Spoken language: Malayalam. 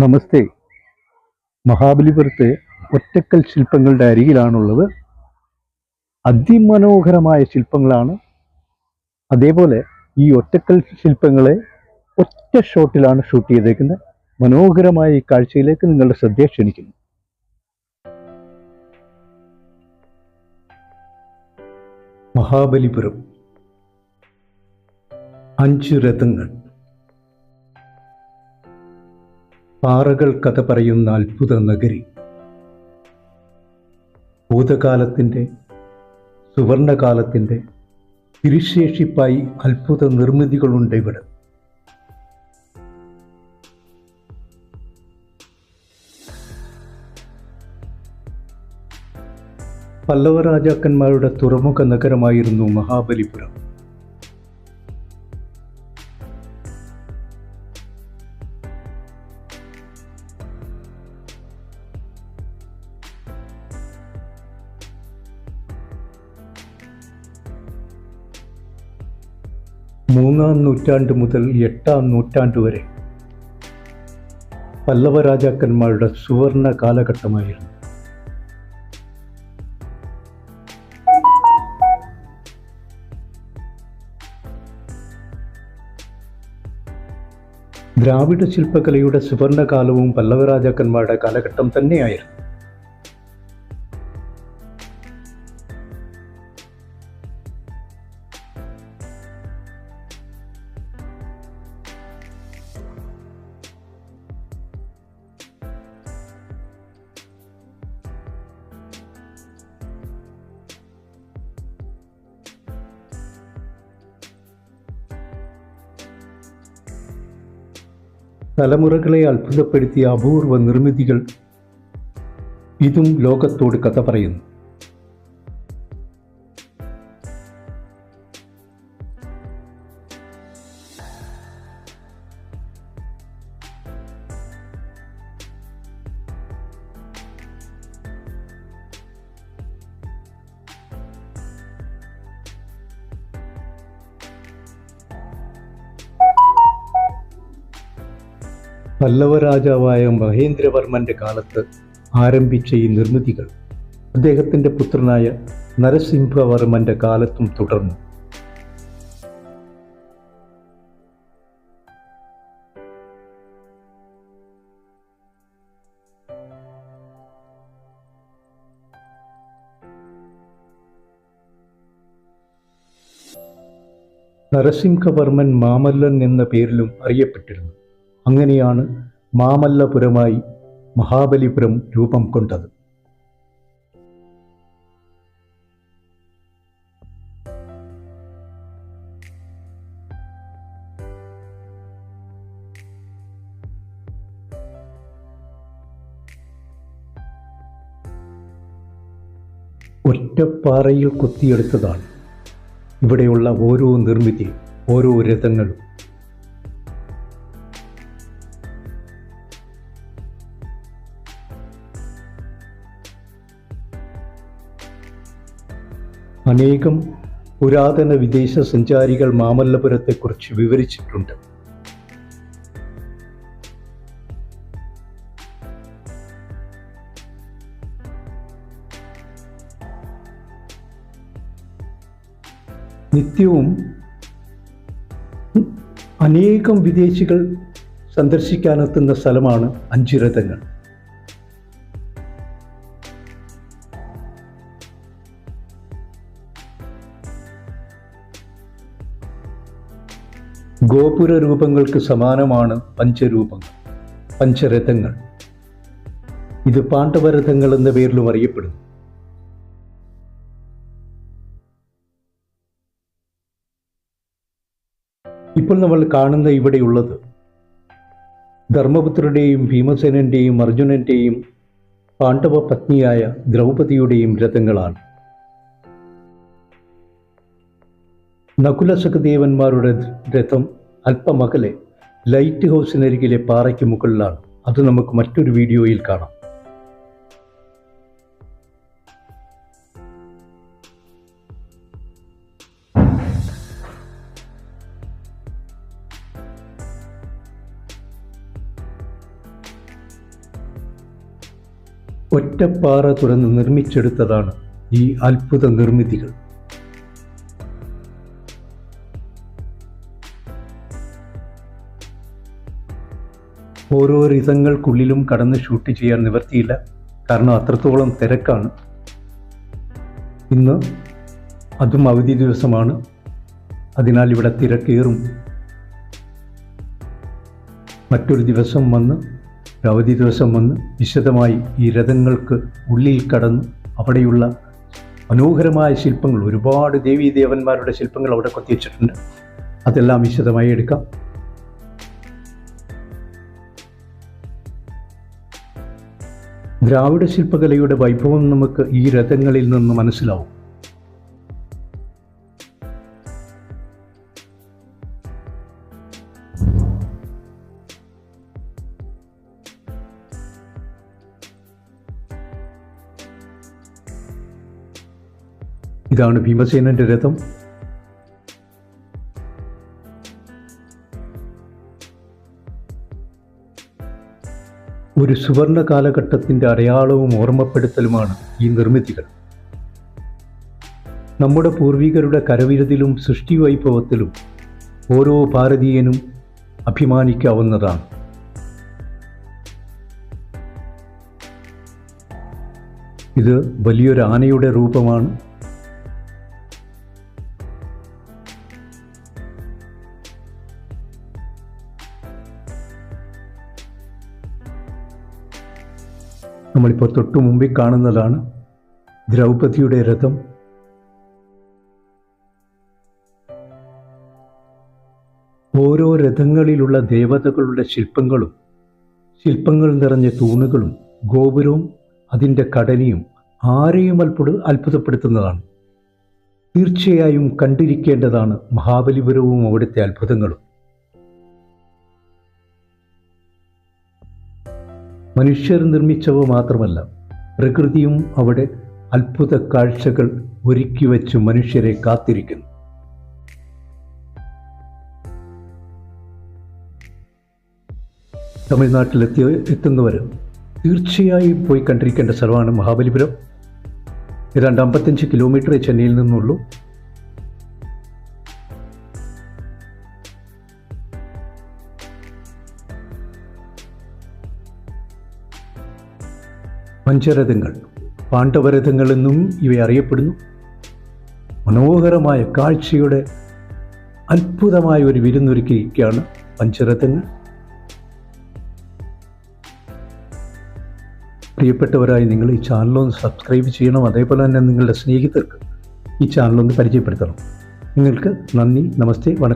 നമസ്തേ. മഹാബലിപുരത്തെ ഒറ്റക്കൽ ശില്പങ്ങളുടെ അരികിലാണുള്ളത്. അതിമനോഹരമായ ശില്പങ്ങളാണ്. അതേപോലെ ഈ ഒറ്റക്കൽ ശില്പങ്ങളെ ഒറ്റ ഷോട്ടിലാണ് ഷൂട്ട് ചെയ്തേക്കുന്നത്. മനോഹരമായ ഈ കാഴ്ചയിലേക്ക് നിങ്ങളുടെ ശ്രദ്ധയെ ക്ഷണിക്കുന്നു. മഹാബലിപുരം. അഞ്ച് രഥങ്ങൾ. പാറകൾ കഥ പറയുന്ന അത്ഭുത നഗരി. ഭൂതകാലത്തിന്റെ സുവർണകാലത്തിന്റെ തിരുശേഷിപ്പായി അത്ഭുത നിർമ്മിതികളുണ്ട് ഇവിടെ. പല്ലവ രാജാക്കന്മാരുടെ തുറമുഖ നഗരമായിരുന്നു മഹാബലിപുരം. മൂന്നാം നൂറ്റാണ്ട് മുതൽ എട്ടാം നൂറ്റാണ്ട് വരെ പല്ലവ രാജാക്കന്മാരുടെ സുവർണ കാലഘട്ടമായിരുന്നു. ദ്രാവിഡ ശില്പകലയുടെ സുവർണകാലവും പല്ലവരാജാക്കന്മാരുടെ കാലഘട്ടം തന്നെയായിരുന്നു. തലമുറകളെ അത്ഭുതപ്പെടുത്തിയ അപൂർവ നിർമ്മിതികൾ ഇതും ലോകത്തോട് കഥ പറയുന്നു. പല്ലവ രാജാവായ മഹേന്ദ്രവർമ്മന്റെ കാലത്ത് ആരംഭിച്ച ഈ നിർമ്മിതികൾ അദ്ദേഹത്തിന്റെ പുത്രനായ നരസിംഹവർമ്മന്റെ കാലത്തും തുടർന്നു. നരസിംഹവർമ്മൻ മാമല്ലൻ എന്ന പേരിലും അറിയപ്പെട്ടിരുന്നു. അങ്ങനെയാണ് മാമല്ലപുരമായി മഹാബലിപുരം രൂപം കൊണ്ടത്. ഒറ്റപ്പാറയിൽ കൊത്തിയെടുത്തതാണ്. ഇവിടെയുള്ള ഓരോ നിർമ്മിതി ഓരോ രഥങ്ങളും. അനേകം പുരാതന വിദേശ സഞ്ചാരികൾ മാമല്ലപുരത്തെക്കുറിച്ച് വിവരിച്ചിട്ടുണ്ട്. നിത്യവും അനേകം വിദേശികൾ സന്ദർശിക്കാനെത്തുന്ന സ്ഥലമാണ് അഞ്ചുരഥങ്ങൾ ഗോപുര രൂപങ്ങൾക്ക് സമാനമാണ് പഞ്ചരൂപങ്ങൾ പഞ്ചരഥങ്ങൾ. ഇത് പാണ്ഡവരഥങ്ങൾ എന്ന പേരിലും അറിയപ്പെടുന്നു. ഇപ്പോൾ നമ്മൾ കാണുന്ന ഇവിടെയുള്ളത് ധർമ്മപുത്രരുടെയും ഭീമസേനന്റെയും അർജുനന്റെയും പാണ്ഡവ പത്നിയായ ദ്രൗപദിയുടെയും രഥങ്ങളാണ്. നകുല സഹദേവന്മാരുടെ രഥം അല്പമകലെ ലൈറ്റ് ഹൗസിനരികിലെ പാറയ്ക്ക് മുകളിലാണ്. അത് നമുക്ക് മറ്റൊരു വീഡിയോയിൽ കാണാം. ഒറ്റപ്പാറ തുറന്ന് നിർമ്മിച്ചെടുത്തതാണ് ഈ അത്ഭുത നിർമ്മിതികൾ. ഓരോ രഥങ്ങൾക്കുള്ളിലും കടന്ന് ഷൂട്ട് ചെയ്യാൻ നിവർത്തിയില്ല കാരണം അത്രത്തോളം തിരക്കാണ്. ഇന്ന് അതും അവധി ദിവസമാണ്. അതിനാൽ ഇവിടെ തിരക്കേറും. മറ്റൊരു ദിവസം വന്ന് അവധി ദിവസം വന്ന് വിശദമായി ഈ രഥങ്ങൾക്ക് ഉള്ളിൽ കടന്ന് അവിടെയുള്ള മനോഹരമായ ശില്പങ്ങൾ ഒരുപാട് ദേവീ ദേവന്മാരുടെ ശില്പങ്ങൾ അവിടെ കൊത്തിവെച്ചിട്ടുണ്ട്. അതെല്ലാം വിശദമായി എടുക്കാം. ദ്രാവിഡ ശില്പകലയുടെ വൈഭവം നമുക്ക് ഈ രഥങ്ങളിൽ നിന്ന് മനസ്സിലാവും. ഇതാണ് ഭീമസേനന്റെ രഥം. ഒരു സുവർണ കാലഘട്ടത്തിന്റെ അടയാളവും ഓർമ്മപ്പെടുത്തലുമാണ് ഈ നിർമ്മിതികൾ. നമ്മുടെ പൂർവികരുടെ കരവിരുതിലും സൃഷ്ടി വൈഭവത്തിലും ഓരോ ഭാരതീയനും അഭിമാനിക്കാവുന്നതാണ്. ഇത് വലിയൊരു ആനയുടെ രൂപമാണ്. നമ്മളിപ്പോൾ തൊട്ടു മുമ്പിൽ കാണുന്നതാണ് ദ്രൗപതിയുടെ രഥം. ഓരോ രഥങ്ങളിലുള്ള ദേവതകളുടെ ശില്പങ്ങളും ശില്പങ്ങൾ നിറഞ്ഞ തൂണുകളും ഗോപുരവും അതിന്റെ ഘടനയും ആരെയും അത്ഭുത അത്ഭുതപ്പെടുത്തുന്നതാണ്. തീർച്ചയായും കണ്ടിരിക്കേണ്ടതാണ് മഹാബലിപുരവും അവിടുത്തെ അത്ഭുതങ്ങളും. മനുഷ്യർ നിർമ്മിച്ചവ മാത്രമല്ല പ്രകൃതിയും അവിടെ അത്ഭുത കാഴ്ചകൾ ഒരുക്കി വച്ച് മനുഷ്യരെ കാത്തിരിക്കുന്നു. തമിഴ്നാട്ടിലെത്തി എത്തുന്നവർ തീർച്ചയായും പോയി കണ്ടിരിക്കേണ്ട സ്ഥലമാണ് മഹാബലിപുരം. ഏതാണ്ട് അമ്പത്തഞ്ച് കിലോമീറ്റർ ചെന്നൈയിൽ നിന്നുള്ളൂ. പഞ്ചരഥങ്ങൾ പാണ്ഡവരഥങ്ങൾ എന്നും ഇവ അറിയപ്പെടുന്നു. മനോഹരമായ കാഴ്ചയുടെ അത്ഭുതമായ ഒരു വിരുന്നൊരുക്കിയിരിക്കുകയാണ് പഞ്ചരഥങ്ങൾ. പ്രിയപ്പെട്ടവരായി നിങ്ങൾ ഈ ചാനലൊന്ന് സബ്സ്ക്രൈബ് ചെയ്യണം. അതേപോലെ തന്നെ നിങ്ങളുടെ സ്നേഹിതർക്ക് ഈ ചാനലൊന്ന് പരിചയപ്പെടുത്തണം. നിങ്ങൾക്ക് നന്ദി നമസ്തേ വണക്കം.